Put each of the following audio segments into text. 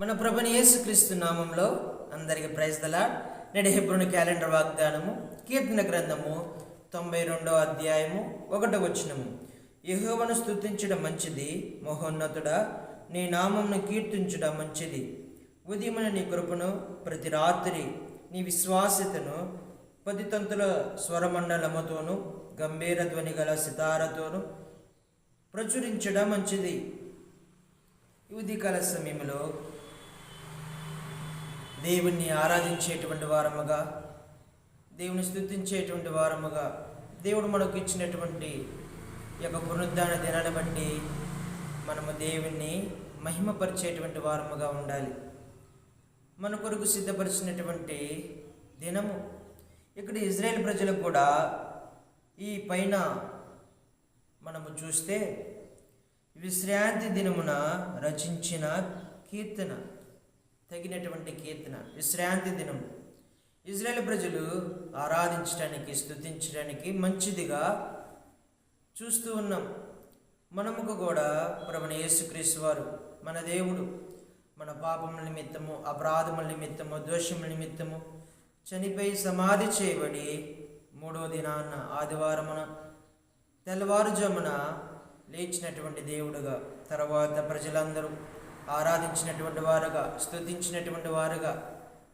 మన ప్రభుని యేసుక్రీస్తు నామంలో అందరికి ప్రైజ్ దలా నేడు హెబ్రుని క్యాలెండర్ వాగ్దానము కీర్తన గ్రంథము తొంభై రెండో అధ్యాయము ఒకటో వచనము. యహోవను స్తుతించడం మంచిది మహోన్నతుడా నీ నామంను కీర్తించడం మంచిది. ఉదయమున నీ కృపను ప్రతి రాత్రి నీ విశ్వాసతను పది తంతుల స్వరమండలముతోనూ గంభీర ధ్వని గల సితారతోనూ ప్రచురించడం మంచిది. ఈ ఉదయకాల సమయంలో దేవుణ్ణి ఆరాధించేటువంటి వారముగా దేవుని స్థుతించేటువంటి వారముగా దేవుడు మనకు ఇచ్చినటువంటి యొక్క పునరుద్ధాన దినాన్ని బట్టి మనము దేవుణ్ణి మహిమపరిచేటువంటి వారముగా ఉండాలి. మన కొరకు సిద్ధపరిచినటువంటి దినము. ఇక్కడ ఇజ్రాయెల్ ప్రజలకు కూడా ఈ పైన మనము చూస్తే విశ్రాంతి దినమున రచించిన కీర్తన. తగినటువంటి కీర్తన విశ్రాంతి దినం. ఇజ్రాయెల్ ప్రజలు ఆరాధించడానికి స్తుతించడానికి మంచిదిగా చూస్తూ ఉన్నాం. మనముకు కూడా ప్రభుణ యేసుక్రీస్తు వారు మన దేవుడు మన పాపముల నిమిత్తము అపరాధముల నిమిత్తము దోషముల నిమిత్తము చనిపోయి సమాధి చేయబడి మూడో దినాన్న ఆదివారమున తెల్లవారుజామున లేచినటువంటి దేవుడుగా తర్వాత ప్రజలందరూ ఆరాధించినటువంటి వారుగా స్తుతించినటువంటి వారుగా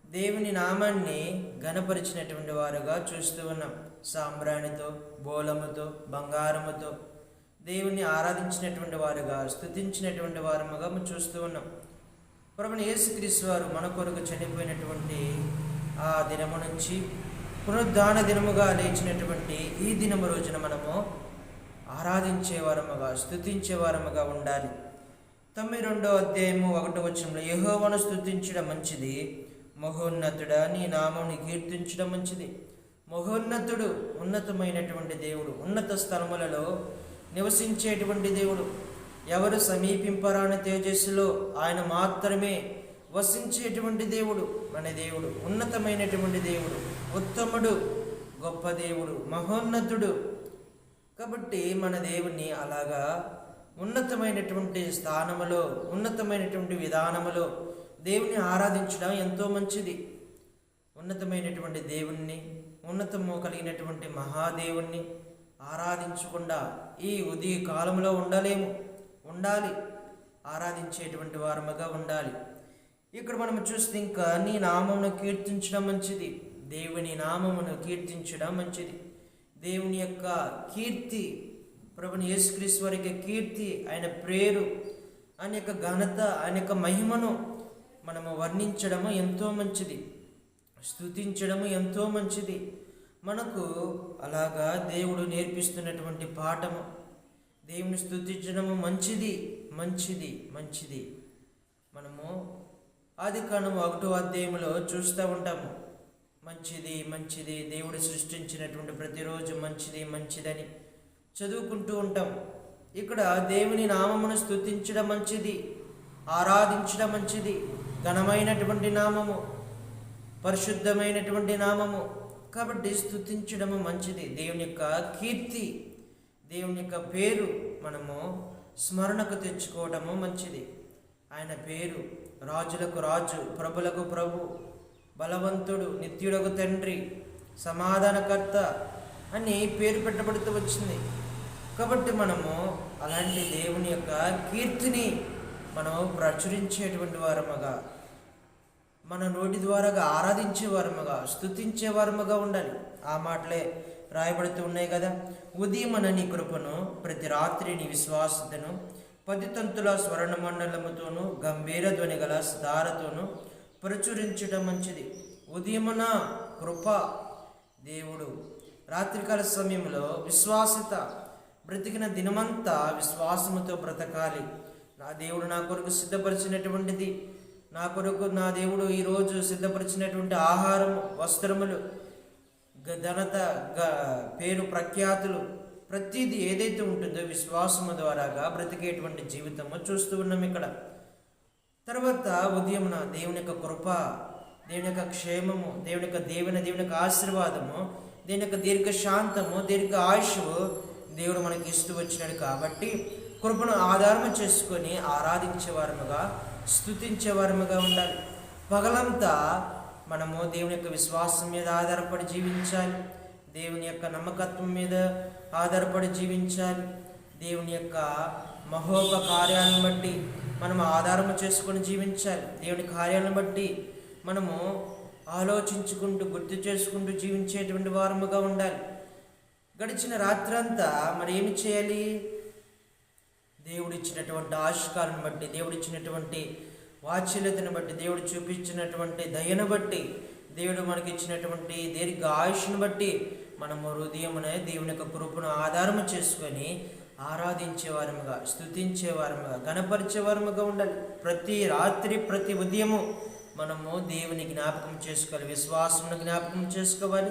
దేవుని నామాన్ని గణపరిచినటువంటి వారుగా చూస్తూ ఉన్నాం. సాంబ్రాణితో బోలముతో బంగారముతో దేవుని ఆరాధించినటువంటి వారుగా స్తుతించినటువంటి వారముగా మనం చూస్తూ ఉన్నాం. ప్రభుని యేసుక్రీస్తు వారు మన కొరకు చనిపోయినటువంటి ఆ దినము నుంచి పునరుద్ధాన దినముగా లేచినటువంటి ఈ దినము రోజున మనము ఆరాధించే వారముగా స్తుతించే వారముగా ఉండాలి. తొమ్మిది రెండో అధ్యాయము ఒకటో వచనంలో యహోవను స్తుతించడం మంచిది మహోన్నతుడా నీ నామముని కీర్తించడం మంచిది. మహోన్నతుడు ఉన్నతమైనటువంటి దేవుడు ఉన్నత స్థలములలో నివసించేటువంటి దేవుడు. ఎవరు సమీపింపరాని తేజస్సులో ఆయన మాత్రమే వసించేటువంటి దేవుడు. మన దేవుడు ఉన్నతమైనటువంటి దేవుడు ఉత్తముడు గొప్ప దేవుడు మహోన్నతుడు. కాబట్టి మన దేవుణ్ణి అలాగా ఉన్నతమైనటువంటి స్థానములో ఉన్నతమైనటువంటి విధానములో దేవుని ఆరాధించడం ఎంతో మంచిది. ఉన్నతమైనటువంటి దేవుణ్ణి ఉన్నతము కలిగినటువంటి మహాదేవుణ్ణి ఆరాధించకుండా ఈ ఉదయ కాలంలో ఉండలేము. ఉండాలి. ఆరాధించేటువంటి వారముగా ఉండాలి. ఇక్కడ మనం చూస్తే ఇంకా నీ నామమును కీర్తించడం మంచిది. దేవుని నామమును కీర్తించడం మంచిది. దేవుని యొక్క కీర్తి ప్రభుని యేసుక్రీస్తు వారి యొక్క కీర్తి ఆయన ప్రేరు ఆయన యొక్క ఘనత ఆయన యొక్క మహిమను మనము వర్ణించడము ఎంతో మంచిది. స్తుతించడము ఎంతో మంచిది. మనకు అలాగా దేవుడు నేర్పిస్తున్నటువంటి పాఠము దేవుని స్థుతించడము మంచిది మంచిది మంచిది. మనము ఆది కాలం ఒకటో అధ్యాయంలో చూస్తూ ఉంటాము. మంచిది మంచిది దేవుడు సృష్టించినటువంటి ప్రతిరోజు మంచిది మంచిదని. చదువుకుంటూ ఉంటాం. ఇక్కడ దేవుని నామమును స్తుతించడం మంచిది. ఆరాధించడం మంచిది. ఘనమైనటువంటి నామము. పరిశుద్ధమైనటువంటి నామము. కాబట్టి స్తుతించడము మంచిది. దేవుని యొక్క కీర్తి దేవుని యొక్క పేరు మనము స్మరణకు తెచ్చుకోవడము మంచిది. ఆయన పేరు రాజులకు రాజు ప్రభులకు ప్రభు బలవంతుడు నిత్యుడకు తండ్రి సమాధానకర్త అని పేరు పెట్టబడుతూ వచ్చింది. కాబట్టి మనము అలాంటి దేవుని యొక్క కీర్తిని మనం ప్రచురించేటువంటి వారముగా మన నోటి ద్వారాగా ఆరాధించే వారముగా స్తుతించే వారముగా ఉండాలి. ఆ మాటలే రాయబడుతూ ఉన్నాయి కదా. ఉదయమన నీ కృపను ప్రతి రాత్రి నీ విశ్వాసతను పది తంతుల స్వర్ణ మండలముతోనూ గంభీర ధ్వని గల సితారతోనూ ప్రచురించడం మంచిది. ఉదయమున కృప దేవుడు రాత్రికాల సమయంలో విశ్వాసత బ్రతికిన దినమంతా విశ్వాసముతో బ్రతకాలి. నా దేవుడు నా కొరకు సిద్ధపరిచినటువంటిది. నా కొరకు నా దేవుడు ఈరోజు సిద్ధపరిచినటువంటి ఆహారము వస్త్రములు గ- ఘనత గ- పేరు ప్రఖ్యాతులు ప్రతిదీ ఏదైతే ఉంటుందో విశ్వాసము ద్వారాగా బ్రతికేటువంటి జీవితము చూస్తూ ఉన్నాం ఇక్కడ. తర్వాత ఉదయమున దేవుని యొక్క కృప దేవుని యొక్క క్షేమము దేవుని యొక్క దేవుని దేవుని యొక్క ఆశీర్వాదము దేవుని యొక్క దీర్ఘ శాంతము దీర్ఘ ఆయుష్ దేవుడు మనకి ఇస్తూ వచ్చినాడు కాబట్టి కృపను ఆధారం చేసుకొని ఆరాధించే స్థుతించేవారముగా ఉండాలి. పగలంతా మనము దేవుని యొక్క విశ్వాసం మీద ఆధారపడి జీవించాలి. దేవుని యొక్క నమ్మకత్వం మీద ఆధారపడి జీవించాలి. దేవుని యొక్క మహోప కార్యాలను బట్టి మనము ఆధారము చేసుకొని జీవించాలి. దేవుని కార్యాలను బట్టి మనము ఆలోచించుకుంటూ గుర్తు చేసుకుంటూ జీవించేటువంటి వారముగా ఉండాలి. గడిచిన రాత్రంతా మరి ఏమి చేయాలి? దేవుడిచ్చినటువంటి ఆశకాలను బట్టి దేవుడిచ్చినటువంటి వాత్సల్యతను బట్టి దేవుడు చూపించినటువంటి దయను బట్టి దేవుడు మనకి ఇచ్చినటువంటి దీర్ఘ ఆయుష్ను బట్టి మనము హృదయమునే దేవుని యొక్క కృపను ఆధారము చేసుకొని ఆరాధించేవారముగా స్థుతించేవారముగా గణపరిచేవారముగా ఉండాలి. ప్రతి రాత్రి ప్రతి ఉదయము మనము దేవుని జ్ఞాపకం చేసుకోవాలి విశ్వాసమును జ్ఞాపకం చేసుకోవాలి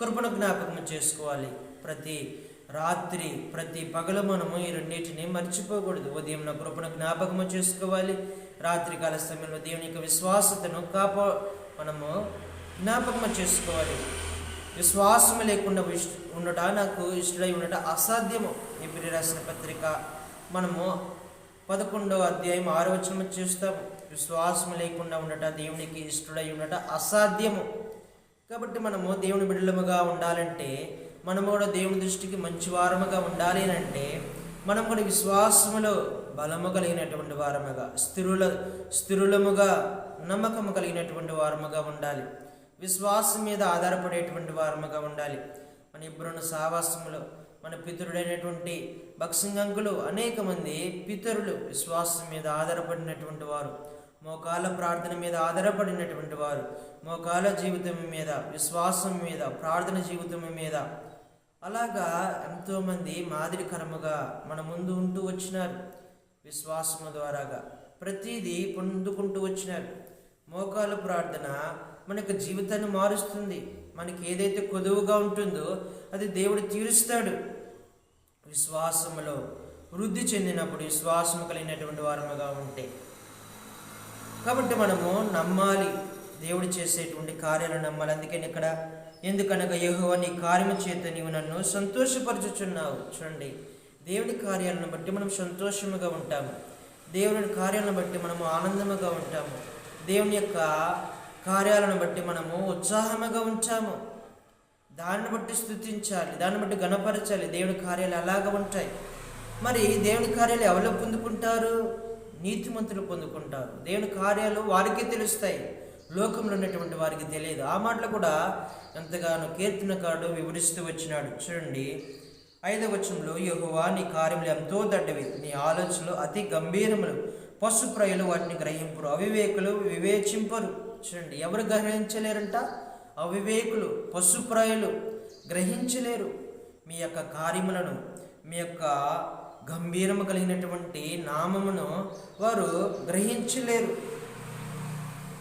కృపను జ్ఞాపకం చేసుకోవాలి. ప్రతి రాత్రి ప్రతి పగలు మనము ఈ రెండింటిని మర్చిపోకూడదు. ఉదయం నా కృపను జ్ఞాపకము చేసుకోవాలి. రాత్రి కాల సమయంలో దేవుని యొక్క విశ్వాసతను కాపా మనము జ్ఞాపకము చేసుకోవాలి. విశ్వాసము లేకుండా ఉండట నాకు ఇష్టడై ఉండట అసాధ్యము. ఎప్పుడు రాసిన పత్రిక మనము పదకొండవ అధ్యాయం ఆరో వచనం చూస్తాము. విశ్వాసం లేకుండా ఉండట దేవునికి ఇష్టడై ఉండట అసాధ్యము. కాబట్టి మనము దేవుని బిడ్డలముగా ఉండాలంటే మనము కూడా దేవుని దృష్టికి మంచి వారముగా ఉండాలి అని అంటే మనం కూడా విశ్వాసములో బలము కలిగినటువంటి వారముగా స్థిరుల స్థిరులముగా నమ్మకము కలిగినటువంటి వారముగా ఉండాలి. విశ్వాసం మీద ఆధారపడేటువంటి వారముగా ఉండాలి. మన ఇబ్బరున్న సావాసములో మన పితరుడైనటువంటి భక్సింగంకులు అనేక మంది పితరులు విశ్వాసం మీద ఆధారపడినటువంటి వారు. మోకాల ప్రార్థన మీద ఆధారపడినటువంటి వారు. మోకాల జీవితం మీద విశ్వాసం మీద ప్రార్థన జీవితం మీద అలాగా ఎంతోమంది మాదిరికరముగా మన ముందు ఉంటూ వచ్చినారు. విశ్వాసము ద్వారాగా ప్రతిదీ పొందుకుంటూ వచ్చినారు. మోకాలు ప్రార్థన మన యొక్క జీవితాన్ని మారుస్తుంది. మనకి ఏదైతే కొదువుగా ఉంటుందో అది దేవుడు తీరుస్తాడు. విశ్వాసములో వృద్ధి చెందినప్పుడు విశ్వాసము కలిగినటువంటి వారముగా ఉంటే కాబట్టి మనము నమ్మాలి. దేవుడు చేసేటువంటి కార్యాలు నమ్మాలి. అందుకని ఇక్కడ ఎందుకనగా యెహోవా నీ కార్యము చేత నీవు నన్ను సంతోషపరచుచున్నావు. చూడండి దేవుని కార్యాలను బట్టి మనం సంతోషముగా ఉంటాము. దేవుని కార్యాలను బట్టి మనము ఆనందముగా ఉంటాము. దేవుని యొక్క కార్యాలను బట్టి మనము ఉత్సాహముగా ఉంటాము. దాన్ని బట్టి స్థుతించాలి దాన్ని బట్టి గణపరచాలి. దేవుని కార్యాలు అలాగ ఉంటాయి? మరి దేవుని కార్యాలు ఎవరు పొందుకుంటారు? నీతిమంతులు పొందుకుంటారు. దేవుని కార్యాలు వారికే తెలుస్తాయి. లోకంలో ఉన్నటువంటి వారికి తెలియదు. ఆ మాటలు కూడా ఎంతగానో కీర్తనకారుడు వివరిస్తూ వచ్చినాడు. చూడండి ఐదవ వచనంలో యహువా నీ కార్యములు ఎంతో దడ్డవి నీ ఆలోచనలు అతి గంభీరములు. పశుప్రయులు వాటిని గ్రహింపరు అవివేకులు వివేచింపరు. చూడండి ఎవరు గ్రహించలేరంట? అవివేకులు పశుప్రాయులు గ్రహించలేరు. మీ యొక్క కార్యములను మీ యొక్క గంభీరము కలిగినటువంటి నామమును వారు గ్రహించలేరు.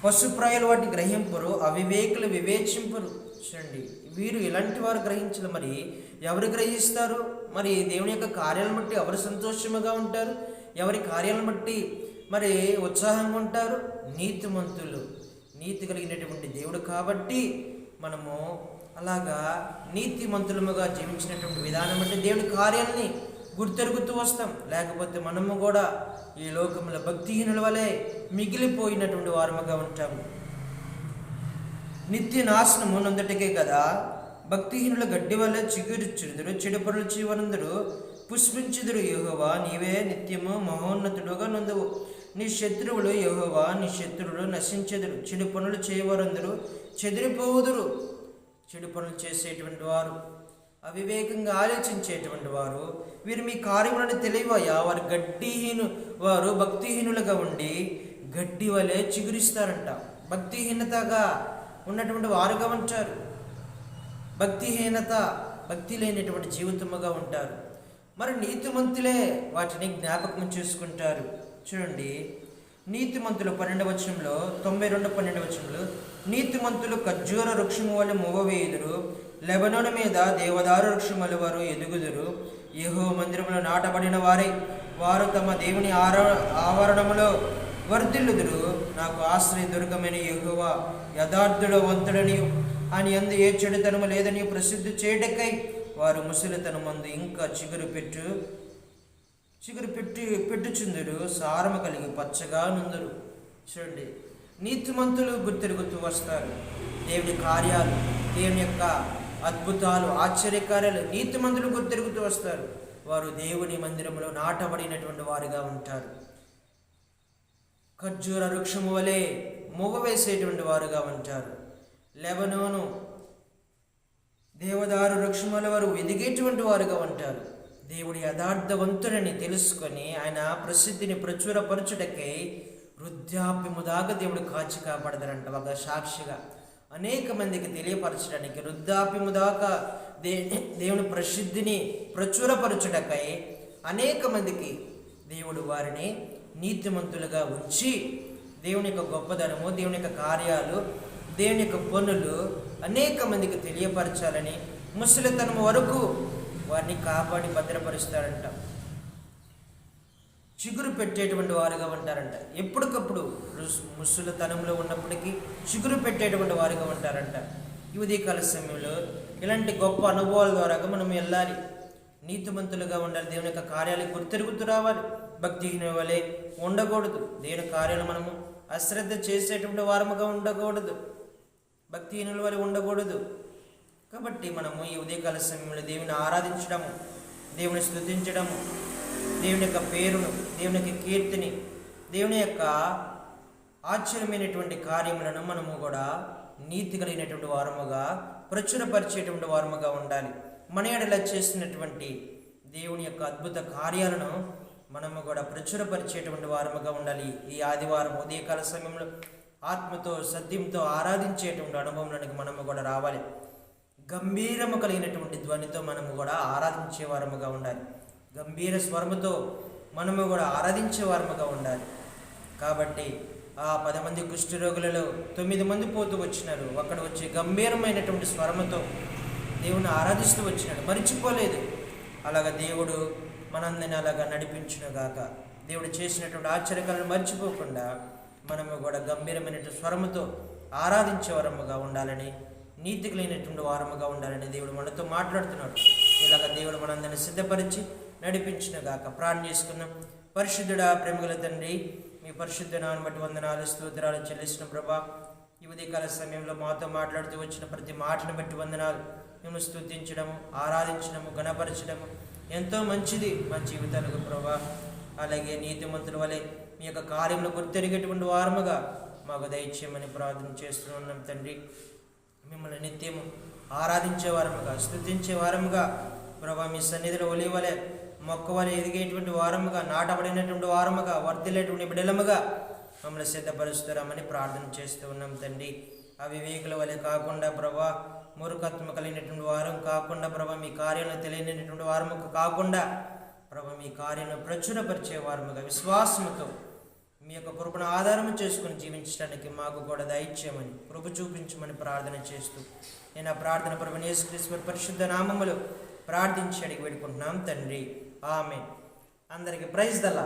పశుప్రాయులు వాటిని గ్రహింపరు అవివేకులు వివేచింపరు. చూడండి వీరు ఇలాంటి వారు గ్రహించరు మరి? ఎవరు గ్రహిస్తారు? మరి దేవుని యొక్క కార్యాలను బట్టి ఎవరు సంతోషముగా ఉంటారు? ఎవరి కార్యాలను బట్టి మరి ఉత్సాహంగా ఉంటారు? నీతిమంతులు. నీతి కలిగినటువంటి దేవుడు కాబట్టి మనము అలాగా నీతిమంతులముగా జీవించినటువంటి విధానం అంటే దేవుని కార్యాలని గుర్తెరుగుతూ వస్తాం. లేకపోతే మనము కూడా ఈ లోకంలో భక్తిహీనుల వలె మిగిలిపోయినటువంటి వారముగా ఉంటాము. నిత్య నాశనము నందటికే కదా భక్తిహీనుల గడ్డి వల్ల చిగురుచుదురు చెడు పనులు చేయవనందరు పుష్పించుదురు యెహోవా నీవే నిత్యము మహోన్నతుడుగా నందువు. నీ శత్రువులు యెహోవా నీ శత్రువులు నశించెదరు చెడు పనులు చేయవారందరూ చెదిరిపోవుదురు. చెడు పనులు చేసేటువంటి వారు అవివేకంగా ఆలోచించేటువంటి వారు వీరు మీ కార్యములను తెలియవయ్యా వారు గడ్డిహీను వారు భక్తిహీనులుగా ఉండి గడ్డి వలె చిగురిస్తారంట. భక్తిహీనతగా ఉన్నటువంటి వారుగా ఉంటారు. భక్తిహీనత భక్తి లేనటువంటి జీవితముగా ఉంటారు. మరి నీతిమంతులే వాటిని జ్ఞాపకం చేసుకుంటారు. చూడండి నీతిమంతులు పన్నెండు వచనంలో తొంభై రెండు పన్నెండు వచనంలో నీతిమంతులు ఖర్జూర వృక్షము వల్ల మూవవేయుదురు లెబనోను మీద దేవదారు వృక్షములు వారు ఎదుగుదురు. యహో మందిరములో నాటబడిన వారై వారు తమ దేవుని ఆవరణములో వర్ధిల్లుదురు. నాకు ఆశ్రయ దుర్గమైన యెహోవా యథార్థుడు వంతుడని అని అందు ఏ చెడుతనము లేదని ప్రసిద్ధి చేయటకై వారు ముసలితనమందు ఇంకా చిగురు పెట్టు చిగురు పెట్టి పెట్టుచుందురు. సారము కలిగి పచ్చగా నుందురు. చూడండి నీతిమంతులు గుర్తిరుగుతూ వస్తారు. దేవుని కార్యాలు దేవుని యొక్క అద్భుతాలు ఆశ్చర్యకార్యాలు నీతిమంతులు గుర్తిరుగుతూ వస్తారు. వారు దేవుని మందిరంలో నాటబడినటువంటి వారుగా ఉంటారు. ఖర్జూర వృక్షము వలె మూగ వేసేటువంటి వారుగా ఉంటారు. లెబనోను దేవదారు వృక్షముల వారు ఎదిగేటువంటి వారుగా ఉంటారు. దేవుడి యథార్థవంతుడని తెలుసుకొని ఆయన ప్రసిద్ధిని ప్రచురపరచుటకై వృద్ధాప్యము దాకా దేవుడు కాచి కాపాడతారంట. ఒక సాక్షిగా అనేక మందికి తెలియపరచడానికి వృద్ధాప్యము దాకా దే దేవుని ప్రసిద్ధిని ప్రచురపరచుటకై అనేక మందికి దేవుడు వారిని నీతిమంతులుగా ఉంచి దేవుని యొక్క గొప్పదనము దేవుని యొక్క కార్యాలు దేవుని యొక్క పనులు అనేక మందికి తెలియపరచాలని ముసలితనం వరకు వారిని కాపాడి భద్రపరుస్తారంట చిగురు పెట్టేటువంటి వారుగా ఉంటారంట. ఎప్పటికప్పుడు రుస్- ముసలితనంలో ఉన్నప్పటికీ చిగురు పెట్టేటువంటి వారుగా ఉంటారంట. ఈ ఉదయకాల సమయంలో ఇలాంటి గొప్ప అనుభవాల ద్వారా మనం వెళ్ళాలి. నీతిమంతులుగా ఉండాలి. దేవుని యొక్క కార్యాలకు గుర్తెరుగుతూ రావాలి. భక్తిహీన వలె ఉండకూడదు. దేవుని కార్యాలు మనము అశ్రద్ధ చేసేటువంటి వారముగా ఉండకూడదు. భక్తిహీనుల వలె ఉండకూడదు. కాబట్టి మనము ఈ ఉదయకాల సమయంలో దేవుని ఆరాధించడము దేవుని స్తుతించడము దేవుని యొక్క పేరును దేవుని యొక్క కీర్తిని దేవుని యొక్క ఆశ్చర్యమైనటువంటి కార్యములను మనము కూడా నీతి కలిగినటువంటి వారముగా ప్రచురపరిచేటువంటి వారముగా ఉండాలి. మన ఎడల చేసినటువంటి దేవుని యొక్క అద్భుత కార్యాలను మనము కూడా ప్రచురపరిచేటువంటి వారముగా ఉండాలి. ఈ ఆదివారం ఉదయకాల సమయంలో ఆత్మతో సత్యంతో ఆరాధించేటువంటి అనుభవంలోనికి మనము కూడా రావాలి. గంభీరము కలిగినటువంటి ధ్వనితో మనము కూడా ఆరాధించే వారముగా ఉండాలి. గంభీర స్వరముతో మనము కూడా ఆరాధించే వారముగా ఉండాలి. కాబట్టి ఆ పది మంది కుష్ఠరోగులలో తొమ్మిది మంది పోతూ వచ్చినారు. అక్కడ వచ్చి గంభీరమైనటువంటి స్వరముతో దేవుని ఆరాధిస్తూ వచ్చినాడు. మరిచిపోలేదు. అలాగ దేవుడు మనందరిని అలాగా నడిపించునుగాక దేవుడు చేసినటువంటి ఆశ్చర్యకాలను మర్చిపోకుండా మనము కూడా గంభీరమైనటువంటి స్వరముతో ఆరాధించే వారముగా ఉండాలని నీతి కలిగినటువంటి వారముగా ఉండాలని దేవుడు మనతో మాట్లాడుతున్నాడు. ఇలాగ దేవుడు మనందరిని సిద్ధపరిచి నడిపించునుగాక. ప్రార్థన చేసుకున్నాం పరిశుద్ధుడా ప్రేమగల తండ్రి మీ పరిశుద్ధ నాన్ని బట్టి వందనాలు స్తోత్రాలు చెల్లిసిన ప్రభా. ఈ ఉదయకాల సమయంలో మాతో మాట్లాడుతూ వచ్చిన ప్రతి మాటను బట్టి వందనాలు. మేము స్థుతించడము ఆరాధించడము గణపరచడము ఎంతో మంచిది మా జీవితాలకు ప్రభా. అలాగే నీతిమంతుల వలె మీ యొక్క కార్యములు గుర్తెరిగేటువంటి వారముగా మాకు దయచేయమని ప్రార్థన చేస్తున్నాం తండ్రి. మిమ్మల్ని నిత్యము ఆరాధించే వారముగా స్థుతించే వారముగా ప్రభా మీ సన్నిధిలో ఒలివలే మొక్కవారు ఎదిగేటువంటి వారముగా నాటబడినటువంటి వారముగా వర్ధిల్లేటువంటి బిడలముగా మమ్మల్ని సిద్ధపరుస్తారమని ప్రార్థన చేస్తూ ఉన్నాం తండ్రి. అవివేకుల వలె కాకుండా ప్రభా మూర్ఖత్వం కలిగినటువంటి వారం కాకుండా ప్రభా మీ కార్యాలను తెలియనటువంటి వారము కాకుండా ప్రభా మీ కార్యం ప్రచురపరిచే వారముగా విశ్వాసముతో మీ యొక్క కృపను ఆధారం చేసుకుని జీవించడానికి మాకు కూడా దయచేయమని కృప చూపించమని ప్రార్థన చేస్తూ నేను ఆ ప్రార్థన ప్రభు యేసుక్రీస్తు పరిశుద్ధ నామములు ప్రార్థించి అడిగి పెట్టుకుంటున్నాం తండ్రి. ఆమె అందరికి ప్రైజ్ దల్లా